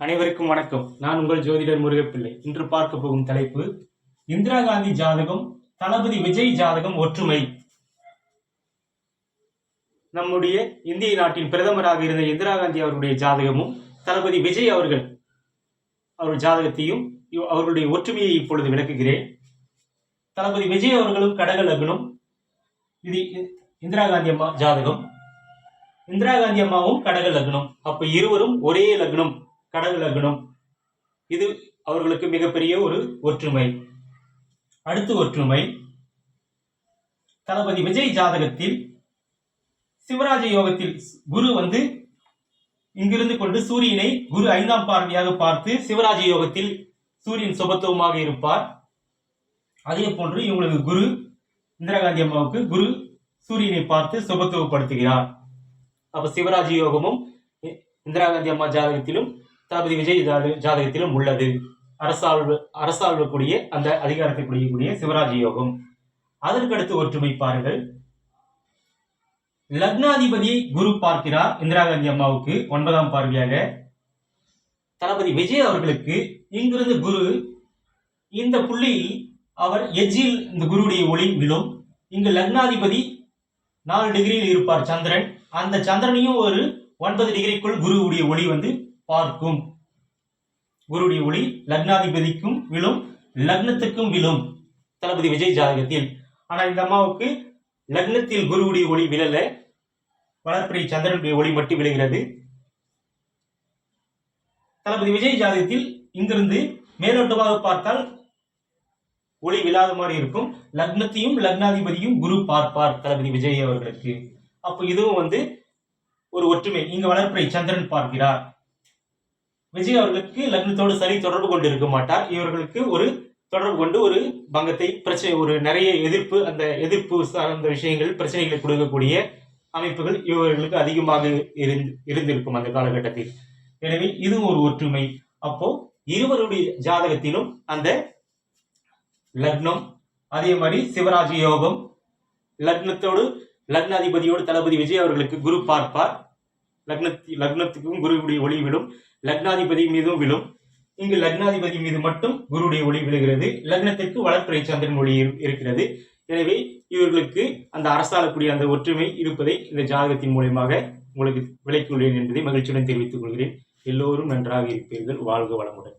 அனைவருக்கும் வணக்கம். நான் உங்கள் ஜோதிடர் முருகப்பிள்ளை. இன்று பார்க்க போகும் தலைப்பு இந்திரா காந்தி ஜாதகம் தளபதி விஜய் ஜாதகம் ஒற்றுமை. நம்முடைய இந்திய நாட்டின் பிரதமராக இருந்த இந்திரா காந்தி அவருடைய ஜாதகமும் தளபதி விஜய் அவர்கள் அவர் ஜாதகத்தையும் அவர்களுடைய ஒற்றுமையை இப்பொழுது விளக்குகிறேன். தளபதி விஜய் அவர்களும் கடக லக்னம். இது இந்திரா காந்தி அம்மா ஜாதகம். இந்திரா காந்தி அம்மாவும் கடக லக்னம். அப்ப இருவரும் ஒரே லக்னம். கடக லக்னம் இது அவர்களுக்கு மிகப்பெரிய ஒரு ஒற்றுமை. அடுத்து ஒற்றுமை. தளபதி விஜய் ஜாதகத்தில் சிவராஜ யோகத்தில் குரு வந்து இங்கிருந்து கொண்டு சூரியனை குரு ஐந்தாம் பார்வையாக பார்த்து சிவராஜ யோகத்தில் சூரியன் சுபத்துவமாக இருப்பார். அதே போன்று இவங்களுக்கு குரு இந்திரா காந்தி அம்மாவுக்கு குரு சூரியனை பார்த்து சுபத்துவப்படுத்துகிறார். அப்ப சிவராஜ யோகமும் இ- இந்திரா காந்தி அம்மா ஜாதகத்திலும் தளபதி விஜய் ஜாதகத்திலும் உள்ளது. அரசாழ்வு அரசாள்வக்கூடிய அந்த அதிகாரத்தை குறிக்கக்கூடிய சிவராஜ் யோகம். அதற்கடுத்து ஒற்றுமை பாருங்கள். லக்னாதிபதி குரு பார்க்கிறார். இந்திரா காந்தி அம்மாவுக்கு ஒன்பதாம் பார்வையாக. தளபதி விஜய் அவர்களுக்கு இங்கிருந்து குரு இந்த புள்ளியில் அவர் எஜ்ஜில் இந்த குருவுடைய ஒளி விழும். இங்கு லக்னாதிபதி நாலு டிகிரியில் இருப்பார் சந்திரன். அந்த சந்திரனையும் ஒரு ஒன்பது டிகிரிக்குள் குருவுடைய ஒளி வந்து பார்க்கும். குருடைய ஒளி லக்னாதிபதிக்கும் விழும் லக்னத்துக்கும் விழும். தளபதி விஜய் ஜாதகத்தில். ஆனா இந்த அம்மாவுக்கு லக்னத்தில் குருவுடைய ஒளி விழல. வளர்ப்பிறை சந்திரனுடைய ஒளி மட்டும் விழுகிறது. தளபதி விஜய் ஜாதகத்தில் இங்கிருந்து மேலோட்டமாக பார்த்தால் ஒளி விழாத மாதிரி இருக்கும். லக்னத்தையும் லக்னாதிபதியும் குரு பார்ப்பார் தளபதி விஜய் அவர்களுக்கு. அப்போ இதுவும் வந்து ஒரு ஒற்றுமை. இங்க வளர்ப்பிரை சந்திரன் பார்க்கிறார். விஜய் அவர்களுக்கு லக்னத்தோடு சரி தொடர்பு கொண்டு இருக்க மாட்டார். இவர்களுக்கு ஒரு தொடர்பு கொண்டு ஒரு பங்கத்தை பிரச்சனை ஒரு நிறைய எதிர்ப்பு அந்த எதிர்ப்பு சார்ந்த விஷயங்கள் பிரச்சனைகளை கொடுக்கக்கூடிய அமைப்புகள் இவர்களுக்கு அதிகமாக இருந்து இருந்திருக்கும் அந்த காலகட்டத்தில். எனவே இதுவும் ஒரு ஒற்றுமை. அப்போ இருவருடைய ஜாதகத்திலும் அந்த லக்னம் அதே மாதிரி சிவராஜ யோகம் லக்னத்தோடு லக்னாதிபதியோடு தளபதி விஜய் அவர்களுக்கு குரு பார்ப்பார். லக்னத்தி லக்னத்துக்கும் குருவுடைய ஒளி விழும். லக்னாதிபதி மீதும் விழும். இங்கு லக்னாதிபதி மீது மட்டும் குருவுடைய ஒளி விழுகிறது. லக்னத்திற்கு வளர்ப்புறை சந்திரன் ஒளி இருக்கிறது. எனவே இவர்களுக்கு அந்த அரசாளக்கூடிய அந்த ஒற்றுமை இருப்பதை இந்த ஜாதகத்தின் மூலயமாக உங்களுக்கு விளக்கியுள்ளேன் என்பதை மகிழ்ச்சியுடன் தெரிவித்துக் கொள்கிறேன். எல்லோரும் நன்றாக இருப்பீர்கள். வாழ்க வளமுடன்.